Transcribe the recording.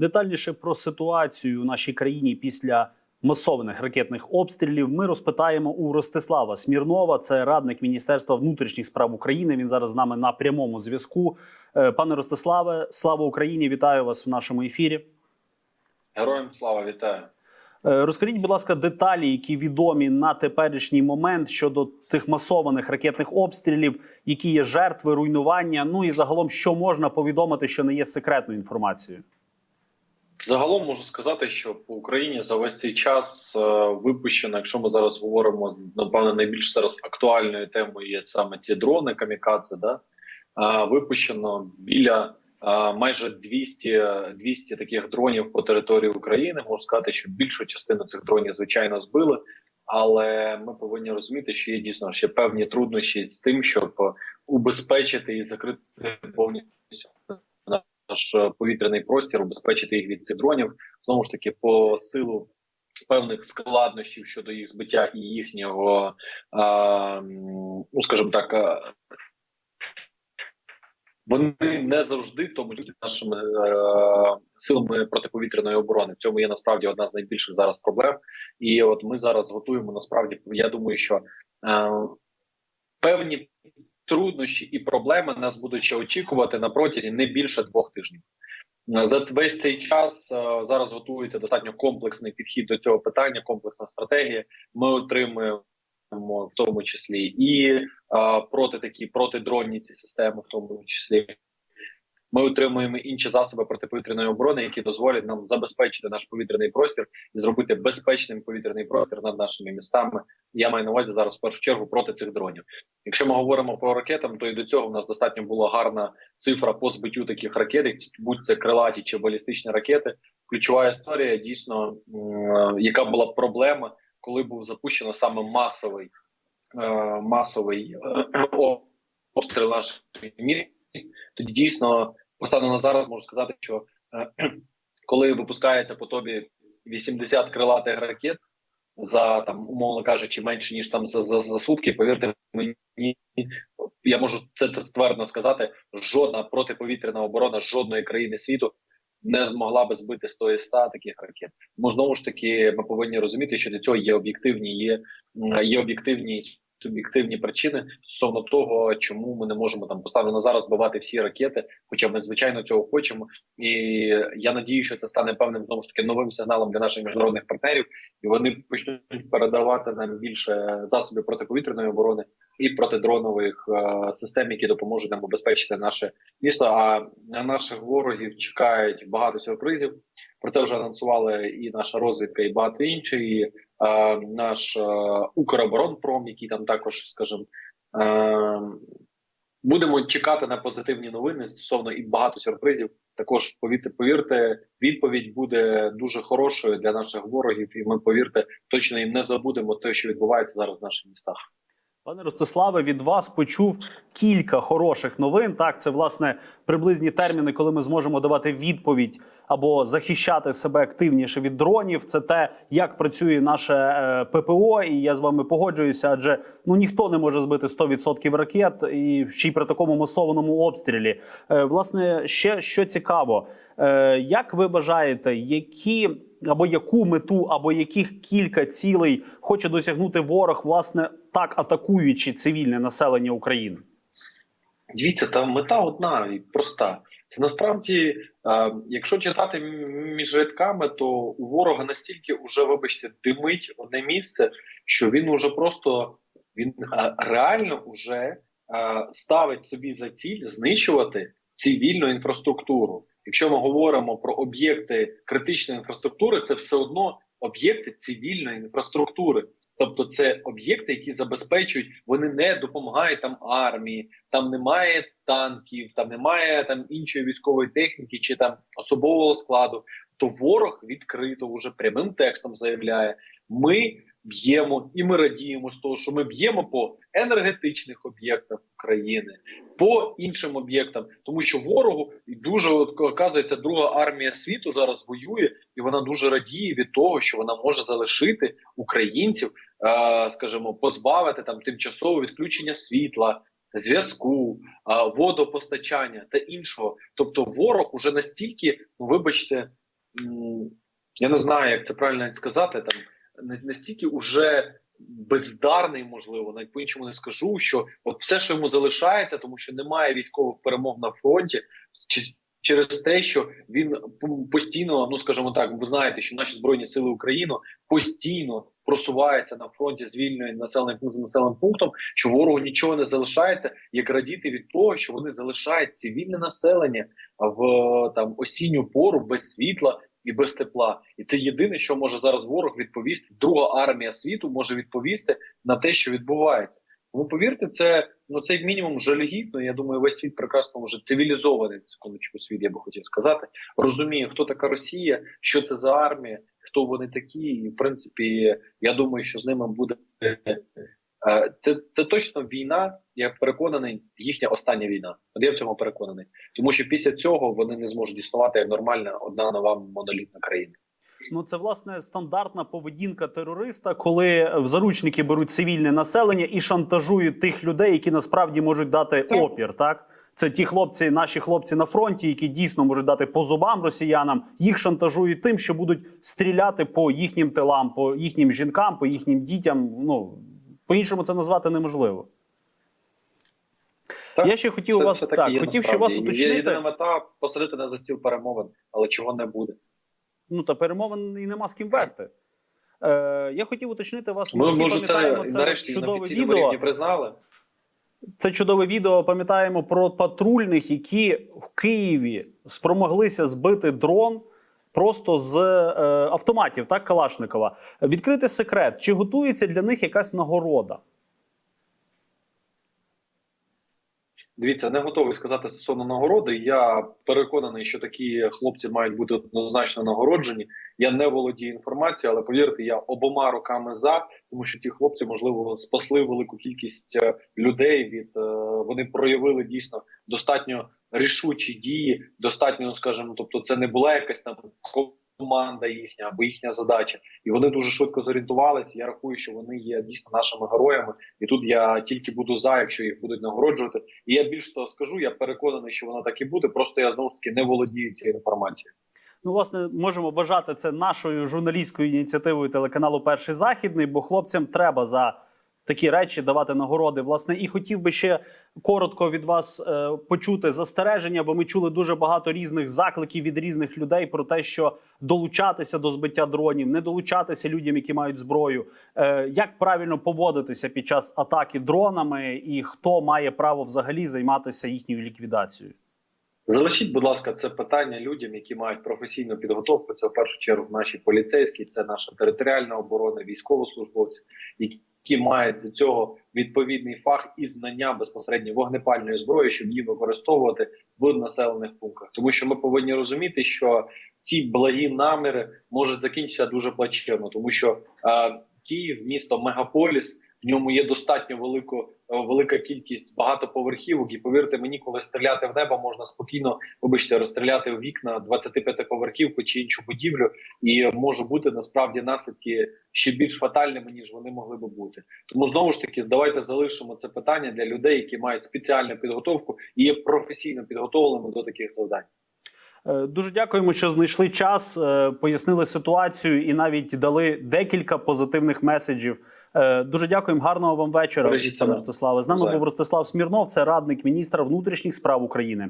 Детальніше про ситуацію у нашій країні після масованих ракетних обстрілів ми розпитаємо у Ростислава Смірнова. Це радник Міністерства внутрішніх справ України. Він зараз з нами на прямому зв'язку. Е, Пане Ростиславе, слава Україні! Вітаю вас в нашому ефірі. Героям слава вітаю. Е, Розкажіть, будь ласка, деталі, які відомі на теперішній момент щодо тих масованих ракетних обстрілів, які є жертви, руйнування. Ну і загалом, що можна повідомити, що не є секретною інформацією. Загалом можу сказати, що по Україні за весь цей час е, випущено, якщо ми зараз говоримо, напевно, найбільш зараз актуальною темою є саме ці дрони камікадзе, да? е, випущено біля е, майже 200, 200 таких дронів по території України. Можу сказати, що більшу частину цих дронів, звичайно, збили. Але ми повинні розуміти, що є дійсно ще певні труднощі з тим, щоб убезпечити і закрити повністю наш е, повітряний простір, убезпечити їх від цих дронів. Знову ж таки, по силу певних складнощів щодо їх збиття і їхнього, а, ну скажімо так. е, Вони не завжди в тому числі нашими е, силами протиповітряної оборони. В цьому є насправді одна з найбільших зараз проблем. І от ми зараз готуємо насправді. Я думаю, що е, певні труднощі і проблеми нас будуть ще очікувати на протязі не більше двох тижнів. За весь цей час е, зараз готується достатньо комплексний підхід до цього питання, комплексна стратегія. Ми отримуємо в тому числі і е, проти такі протидронні ці системи, в тому числі. Ми отримуємо інші засоби протиповітряної оборони, які дозволять нам забезпечити наш повітряний простір і зробити безпечним повітряний простір над нашими містами. Я маю на увазі зараз в першу чергу проти цих дронів. Якщо ми говоримо про ракетам, то і до цього в нас достатньо була гарна цифра по збиттю таких ракет, будь це крилаті чи балістичні ракети. Ключова історія дійсно, яка була проблема, коли був запущено саме масовий е, масовий е, обстріл наших міст. Тоді дійсно постану на зараз можу сказати, що е, коли випускається по тобі 80 крилатих ракет за там, умовно кажучи, менше ніж там за, за, за сутки, повірте мені, я можу це ствердно сказати. Жодна протиповітряна оборона жодної країни світу не змогла би збити 100 100 таких ракет. Тому знову ж таки, ми повинні розуміти, що для цього є об'єктивні, є, є об'єктивні суб'єктивні причини стосовно того, чому ми не можемо там поставлено зараз збивати всі ракети, хоча ми звичайно цього хочемо. І я надію, що це стане певним знову ж таки новим сигналом для наших міжнародних партнерів, і вони почнуть передавати нам більше засобів протиповітряної оборони і протидронових е, систем, які допоможуть нам убезпечити наше місто. А на наших ворогів чекають багато сюрпризів. Про це вже анонсували і наша розвідка, і багато інші. І, е, наш е, Укроборонпром, який там також, скажімо, е, будемо чекати на позитивні новини стосовно і багато сюрпризів. Також повірте, повірте, відповідь буде дуже хорошою для наших ворогів, і ми повірте, точно їм не забудемо те, що відбувається зараз в наших містах. Пане Ростиславе, від вас почув кілька хороших новин. Так, це власне приблизні терміни, коли ми зможемо давати відповідь або захищати себе активніше від дронів. Це те, як працює наше е, ППО, і я з вами погоджуюся, адже ну ніхто не може збити 100% ракет, і ще й при такому масованому обстрілі. Е, власне, ще що цікаво, е, як ви вважаєте, які або яку мету, або яких кілька цілей хоче досягнути ворог, власне, так атакуючи цивільне населення України? Дивіться, та мета одна і проста. Це насправді, е, якщо читати між рядками, то у ворога настільки уже, вибачте, димить одне місце, що він уже просто він е, реально уже е, ставить собі за ціль знищувати цивільну інфраструктуру. Якщо ми говоримо про об'єкти критичної інфраструктури, це все одно об'єкти цивільної інфраструктури. Тобто це об'єкти, які забезпечують, вони не допомагають там армії, там немає танків, там немає там іншої військової техніки чи там особового складу. То ворог відкрито вже прямим текстом заявляє: ми б'ємо і ми радіємо з того, що ми б'ємо по енергетичних об'єктах України, по іншим об'єктам, тому що ворогу і дуже от, оказується друга армія світу зараз воює, і вона дуже радіє від того, що вона може залишити українців, е, скажімо, позбавити там тимчасове відключення світла. Зв'язку, водопостачання та іншого, тобто ворог уже настільки, ну вибачте, я не знаю, як це правильно сказати, там настільки уже бездарний, можливо, навіть по-іншому не скажу, що от все, що йому залишається, тому що немає військових перемог на фронті, чи- через те, що він постійно, ну скажімо так, ви знаєте, що наші збройні сили України постійно просуваються на фронті звільнення населеним пунктом населеним пунктом, що ворогу нічого не залишається, як радіти від того, що вони залишають цивільне населення в там осінню пору без світла і без тепла. І це єдине, що може зараз ворог відповісти. Друга армія світу може відповісти на те, що відбувається. Тому повірте, це ну це мінімум жалюгідно. Я думаю, весь світ прекрасно вже цивілізований секундочку світ. Я би хотів сказати. Розуміє, хто така Росія, що це за армія, хто вони такі. І в принципі, я думаю, що з ними буде це, це точно війна. Я переконаний, їхня остання війна. От я в цьому переконаний, тому що після цього вони не зможуть існувати як нормальна одна нова монолітна країна. Ну, це власне стандартна поведінка терориста, коли в заручники беруть цивільне населення і шантажують тих людей, які насправді можуть дати Так. опір. Так це ті хлопці, наші хлопці на фронті, які дійсно можуть дати по зубам росіянам. Їх шантажують тим, що будуть стріляти по їхнім тилам, по їхнім жінкам, по їхнім дітям. Ну по іншому це назвати неможливо. Так, Я ще хотів Це- вас це так так, є, хотів ще вас насправді. Є. Єдина мета посадити на за стіл перемовин, але чого не буде. Ну та перемовин і нема з ким вести. Е, я хотів уточнити вас. Ми може це пам'ятаємо нарешті на чудове офіційному відео. признали. Це чудове відео. Пам'ятаємо про патрульних, які в Києві спромоглися збити дрон просто з е, автоматів, так Калашникова. Відкрити секрет, чи готується для них якась нагорода? Дивіться, не готовий сказати стосовно нагороди. Я переконаний, що такі хлопці мають бути однозначно нагороджені. Я не володію інформацією, але повірте, я обома руками за, тому що ці хлопці можливо спасли велику кількість е, людей. Від е, вони проявили дійсно достатньо рішучі дії, достатньо, ну, скажімо, тобто, це не була якась там команда їхня або їхня задача, і вони дуже швидко зорієнтувалися. Я рахую, що вони є дійсно нашими героями, і тут я тільки буду за, якщо їх будуть нагороджувати. І я більш того скажу, я переконаний, що воно так і буде. Просто я знову ж таки не володію цією інформацією. Ну, власне, можемо вважати це нашою журналістською ініціативою телеканалу Перший Західний, бо хлопцям треба за такі речі давати нагороди. Власне, і хотів би ще коротко від вас е, почути застереження, бо ми чули дуже багато різних закликів від різних людей про те, що долучатися до збиття дронів, не долучатися людям, які мають зброю. Е, як правильно поводитися під час атаки дронами, і хто має право взагалі займатися їхньою ліквідацією? Залишіть, будь ласка, це питання людям, які мають професійну підготовку. Це в першу чергу наші поліцейські, це наша територіальна оборона, військовослужбовці, які мають до цього відповідний фах і знання безпосередньо вогнепальної зброї, щоб її використовувати в населених пунктах. Тому що ми повинні розуміти, що ці благі наміри можуть закінчитися дуже плачевно, тому що е, Київ, місто мегаполіс. В ньому є достатньо велико, е, велика кількість багатоповерхівок, і повірте мені, коли стріляти в небо, можна спокійно, вибачте, розстріляти в вікна 25-поверхівку чи іншу будівлю, і може бути насправді наслідки ще більш фатальними ніж вони могли би бути. Тому знову ж таки, давайте залишимо це питання для людей, які мають спеціальну підготовку і є професійно підготовленими до таких завдань. Е, Дуже дякуємо, що знайшли час, е, пояснили ситуацію і навіть дали декілька позитивних меседжів. Е, Дуже дякуємо. Гарного вам вечора. Ростиславе. З нами Навзаєм. був Ростислав Смірнов, це радник міністра внутрішніх справ України.